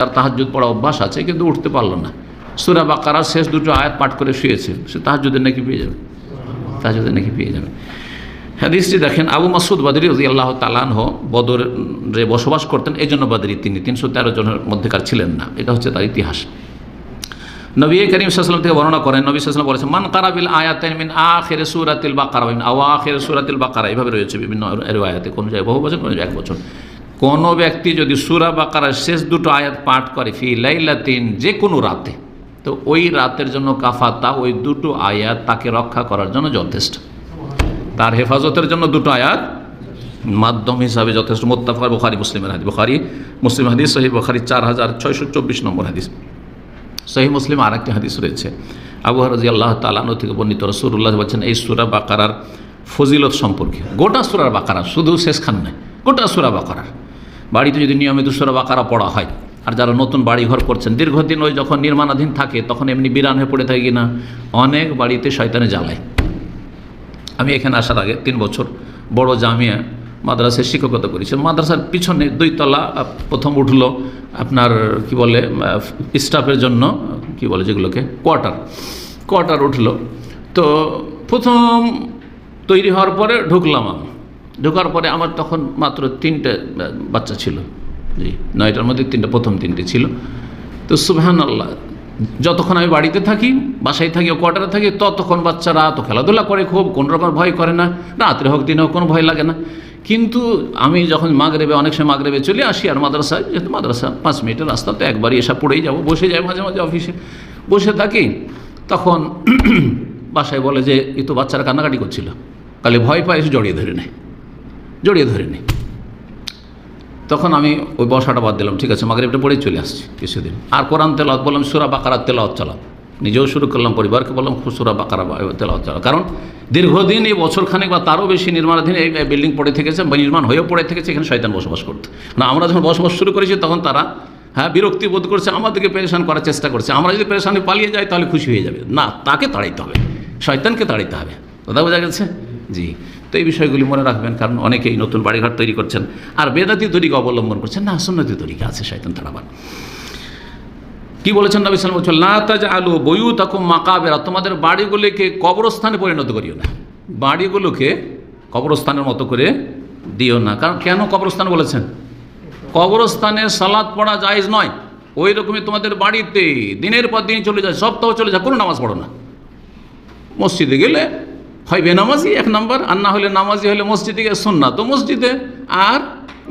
তার তাহাজুদ পড়া অভ্যাস আছে, কিন্তু উঠতে পারল না। সুরা বাকারার শেষ দুটো আয়াত পাঠ করে শুয়েছে, সে তাহাজুদের নাকি পেয়ে যাবে। তাহাজুদের নাকি পেয়ে যাবে। হাদিসটি দেখেন, আবু মাসুদ বাদরি রাজি আল্লাহ তালানহ বদরে বসবাস করতেন এই জন্য বাদরি তিনি। তিনশো তেরো জনের মধ্যেকার ছিলেন না, এটা হচ্ছে তার ইতিহাস। নবী করিম সাল্লাম থেকে বর্ণনা করেন, নবী সাল্লাম বলেছেন, মান কারাবিল আয়াতাইন মিন আখির সুরাতিল বাকারা, মিন আওয়া আখির সুরাতিল বাকারা। এইভাবে রয়েছে বিভিন্ন রেওয়ায়াতে, কোনো জায়গায় বহু বছর, কোনো জায়গায় এক বছর। কোনো ব্যক্তি যদি সুরা বাকারার শেষ দুটো আয়াত পাঠ করে ফি লাইলাতিন যে কোনো রাতে, তো ওই রাতের জন্য কাফাতা, ওই দুটো আয়াত তাকে রক্ষা করার জন্য যথেষ্ট। তার হেফাজতের জন্য দুটো আয়াত মাধ্যম হিসাবে যথেষ্ট। মোত্তাফার বুখারি, মুসলিমের হাদিস। বুখারি, মুসলিম হাদিস সহি বুখারি, চার হাজার ছয়শো চব্বিশ নম্বর হাদিস। সহি মুসলিম আর একটি হাদিস রয়েছে। আবু রাজি আল্লাহ তালানো থেকে বর্ণিত রসুল্লাহ বলছেন, এই সুরা বাকারার ফজিলত সম্পর্কে, গোটা সুরার বাকারা, শুধু শেষখান নয়, গোটা সুরা বাকারার। বাড়িতে যদি নিয়মিত সুরা বাকারা পড়া হয়, আর যারা নতুন বাড়ি ঘর করছেন, দীর্ঘদিন ওই যখন নির্মাণাধীন থাকে, তখন এমনি বিরান হয়ে পড়ে থাকে কিনা? অনেক বাড়িতে শয়তানে জ্বালায়। আমি এখানে আসার আগে তিন বছর বড় জামিয়া মাদ্রাসায় শিক্ষকতা করেছি। মাদ্রাসার পিছনে দুইতলা প্রথম উঠল আপনার, কি বলে স্টাফের জন্য, কি বলে যেগুলোকে? কোয়ার্টার। কোয়ার্টার উঠল। তো প্রথম তৈরি হওয়ার পরে ঢুকলাম আমি। ঢোকার পরে আমার তখন মাত্র তিনটে বাচ্চা ছিল। জি, নয়টার মধ্যে তিনটে, প্রথম তিনটে ছিল। তো সুবহান আল্লাহ যতক্ষণ আমি বাড়িতে থাকি, বাসায় থাকি, কোয়ার্টারে থাকি, ততক্ষণ বাচ্চারা তো খেলাধুলা করে, খুব কোনো রকম ভয় করে না। রাত্রে হোক, দিনে হোক, কোনো ভয় লাগে না। কিন্তু আমি যখন মাগরেবে, অনেক সময় মাগরেবে চলে আসি আর মাদ্রাসায়, যেহেতু মাদ্রাসা পাঁচ মিনিটের রাস্তা, তো একবারই এসে পড়েই যাব, বসে যাই মাঝে মাঝে অফিসে। বসে থাকি, তখন বাসায় বলে যে এই তো বাচ্চারা কান্নাকাটি করছিল। কালে ভয় পায়, এসে জড়িয়ে ধরে নেয়। জড়িয়ে ধরে নেয় তখন আমি ওই বসাটা বাদ দিলাম, ঠিক আছে, মাগরিবটা পড়েই চলে আসছি কিছুদিন। আর কোরআন তেলাওয়াত বললাম, সুরা বাকারাত তেলাওয়াত চালাও। নিজেও শুরু করলাম, পরিবারকে বললাম সুরা বাকারা তেলাওয়াত চালাও। কারণ দীর্ঘদিন এই বছর বছরখানেক বা তারও বেশি নির্মাণাধীন এই বিল্ডিং পড়ে থেকেছে, বা নির্মাণ হয়েও পড়ে থেকেছে, এখানে শয়তান বসবাস করতে। না আমরা যখন বসবাস শুরু করেছি, তখন তারা হ্যাঁ বিরক্তি বোধ করছে, আমাদেরকে পেরেশান করার চেষ্টা করছে। আমরা যদি পেরেশানি পালিয়ে যাই, তাহলে খুশি হয়ে যাবে। না, তাকে তাড়াইতে হবে, শয়তানকে তাড়াইতে হবে। কথা বোঝা গেছে? জি। তো এই বিষয়গুলি মনে রাখবেন, কারণ অনেকেই নতুন বাড়িঘর তৈরি করছেন। আর বেদাতি তরিকা অবলম্বন করছেন না, সুন্নতি তরিকা আছে শয়তান তাড়াবার কি বলেছেন নবী সালাম বলছেন না তাজ আলু বয়ু তখন মাকাবেরা তোমাদের বাড়িগুলিকে কবরস্থানে পরিণত করিও না। বাড়িগুলোকে কবরস্থানের মতো করে দিও না। কারণ কেন কবরস্থান বলেছেন? কবরস্থানে সালাদ পড়া জায়েজ নয়। ওই রকমই তোমাদের বাড়িতে দিনের পর দিন চলে যায়, সপ্তাহ চলে যায়, কোনো নামাজ পড়ো না। মসজিদে গেলে হয় বেনামাজি এক নম্বর, আর না হলে নামাজি হলে মসজিদে গিয়ে তো মসজিদে। আর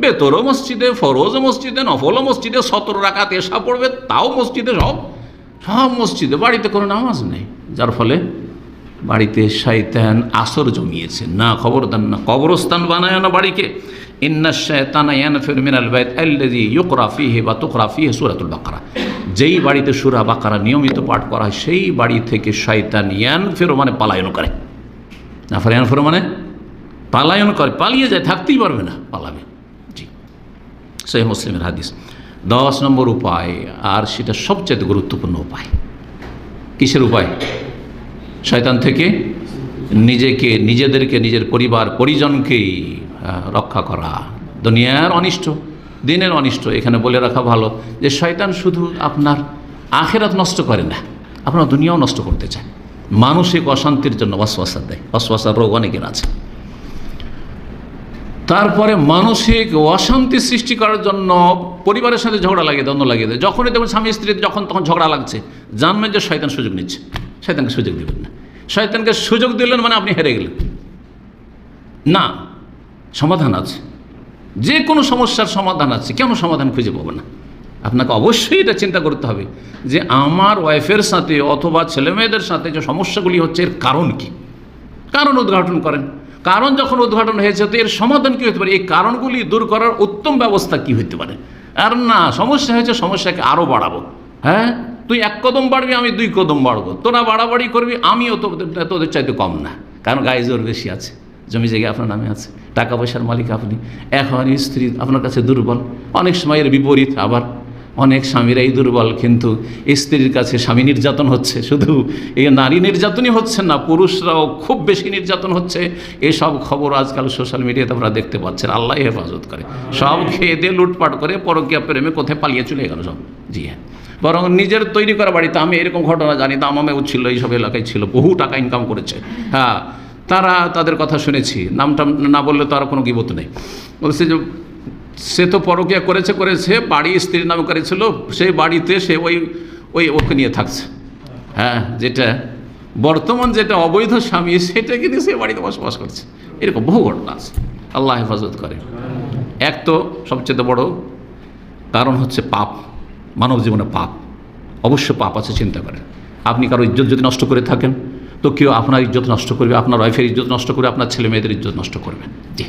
বেতরও মসজিদে ফরজও মসজিদে নফলও মসজিদে, সতেরো রাখাতে এসা পড়বে, তাও মসজিদে সব সব মসজিদে। বাড়িতে কোনো নামাজ নেই, যার ফলে বাড়িতে শয়তান আসর জমিয়েছে। না খবরদার না কবরস্থান বানায় না বাড়িকে। ইন্না শয়তানা ইয়ানফির বা তুকরা ফীহি সূরাতুল বাকারা। যেই বাড়িতে সূরা বাকারা নিয়মিত পাঠ করা হয়, সেই বাড়ি থেকে শয়তান ইয়ানফির মানে পালায়ন করে। না ফেরায়ন ফেরো মানে? পালায়ন করে, পালিয়ে যায়, থাকতেই পারবে না, পালাবে। জি। সেই মুসলিমের হাদিস। দশ নম্বর উপায়, আর সেটা সবচেয়ে গুরুত্বপূর্ণ উপায়। কিসের উপায়? শয়তান থেকে নিজেকে, নিজেদেরকে, নিজের পরিবার, পরিজনকেই রক্ষা করা। দুনিয়ার অনিষ্ট, দিনের অনিষ্ট, এখানে বলে রাখা ভালো যে শয়তান শুধু আপনার আখেরাত নষ্ট করে না, আপনার দুনিয়াও নষ্ট করতে চায়। মানসিক অশান্তির জন্য অশ্বাসা দেয়। অশ্বাসার রোগ অনেকের আছে। তারপরে মানসিক অশান্তি সৃষ্টি করার জন্য পরিবারের সাথে ঝগড়া লাগিয়ে দ্বন্দ্ব লাগিয়ে দেয়। যখনই দেখবেন স্বামী, স্ত্রী যখন তখন ঝগড়া লাগছে, জানবেন যে শয়তান সুযোগ নিচ্ছে। শয়তানকে সুযোগ দেবেন না। শয়তানকে সুযোগ দিলেন মানে আপনি হেরে গেলেন। না, সমাধান আছে। যে কোনো সমস্যার সমাধান আছে। কেন সমাধান খুঁজে পাবো না? আপনাকে অবশ্যই এটা চিন্তা করতে হবে যে আমার ওয়াইফের সাথে অথবা ছেলেমেয়েদের সাথে যে সমস্যাগুলি হচ্ছে, এর কারণ কি? কারণ উদ্ঘাটন করেন। কারণ যখন উদ্ঘাটন হয়েছে তো এর সমাধান কী হতে পারে? এই কারণগুলি দূর করার উত্তম ব্যবস্থা কি হতে পারে? আর না, সমস্যা হয়েছে, সমস্যাকে আরও বাড়াবো। হ্যাঁ? তুই এক কদম বাড়বি, আমি দুই কদম বাড়বো। তোরা বাড়াবাড়ি করবি, আমিও তোদের তোদের চাইতে কম না। কারণ গায়ে জোর বেশি আছে। জমি জায়গা আপনার নামে আছে। টাকা পয়সার মালিক আপনি। এখন স্ত্রী আপনার কাছে দুর্বল। অনেক সময় এর বিপরীত আবার। অনেক স্বামীরাই দুর্বল, কিন্তু স্ত্রীর কাছে স্বামী নির্যাতন হচ্ছে। শুধু এই নারী নির্যাতনই হচ্ছে না, পুরুষরাও খুব বেশি নির্যাতন হচ্ছে। এসব খবর আজকাল সোশ্যাল মিডিয়াতে আপনারা দেখতে পাচ্ছেন। আল্লাহ হেফাজত করে। সব খেয়ে দিয়ে লুটপাট করে পরকীয়া প্রেমে কোথায় পালিয়ে চলে গেল সব। জি হ্যাঁ। বরং নিজের তৈরি করা বাড়িতে আমি এরকম ঘটনা জানি দামামেও ছিল এইসব এলাকায় ছিল, বহু টাকা ইনকাম করেছে। হ্যাঁ তারা তাদের কথা শুনেছি। নামটা না বললে তো আর কোনো গিবত নেই। বলছে যে সে তো পরকিয়া করেছে করেছে বাড়ি স্ত্রীর নামে করেছিল, সেই বাড়িতে সে ওই ওই ওকে নিয়ে থাকছে। হ্যাঁ যেটা বর্তমান যেটা অবৈধ স্বামী, সেটাকে নিয়ে সে বাড়িতে বসবাস করছে। এরকম বহু ঘটনা আছে। আল্লাহ হেফাজত করে। এক তো সবচেয়ে বড় কারণ হচ্ছে পাপ, মানব জীবনে পাপ। অবশ্য পাপ আছে, চিন্তা করেন। আপনি কারও ইজ্জত যদি নষ্ট করে থাকেন, তো কেউ আপনার ইজ্জত নষ্ট করবে, আপনার ওয়াইফের ইজ্জত নষ্ট করবে, আপনার ছেলে মেয়েদের ইজ্জত নষ্ট করবে। জি।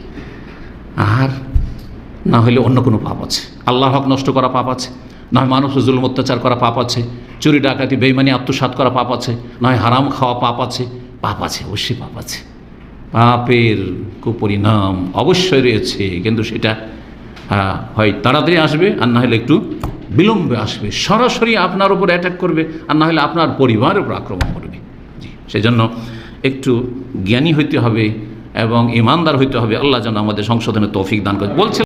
আর না হলে অন্য কোনো পাপ আছে। আল্লাহ হক নষ্ট করা পাপ আছে না হয় মানুষের জুলুম অত্যাচার করা পাপ আছে চুরি ডাকাতি বেইমানি আত্মসাৎ করা পাপ আছে না হয় হারাম খাওয়া পাপ আছে পাপ আছে অবশ্যই পাপ আছে। পাপের কুপরিণাম অবশ্যই রয়েছে কিন্তু সেটা হ্যাঁ, হয় তাড়াতাড়ি আসবে আর না হলে একটু বিলম্বে আসবে। সরাসরি আপনার উপর অ্যাটাক করবে আর না হলে আপনার পরিবারের উপর আক্রমণ করবে। জি সেজন্য একটু জ্ঞানী হইতে হবে এবং ইমানদার হইতে হবে। আল্লাহ যেন আমাদের সংশোধনের তৌফিক দান করে। বলছে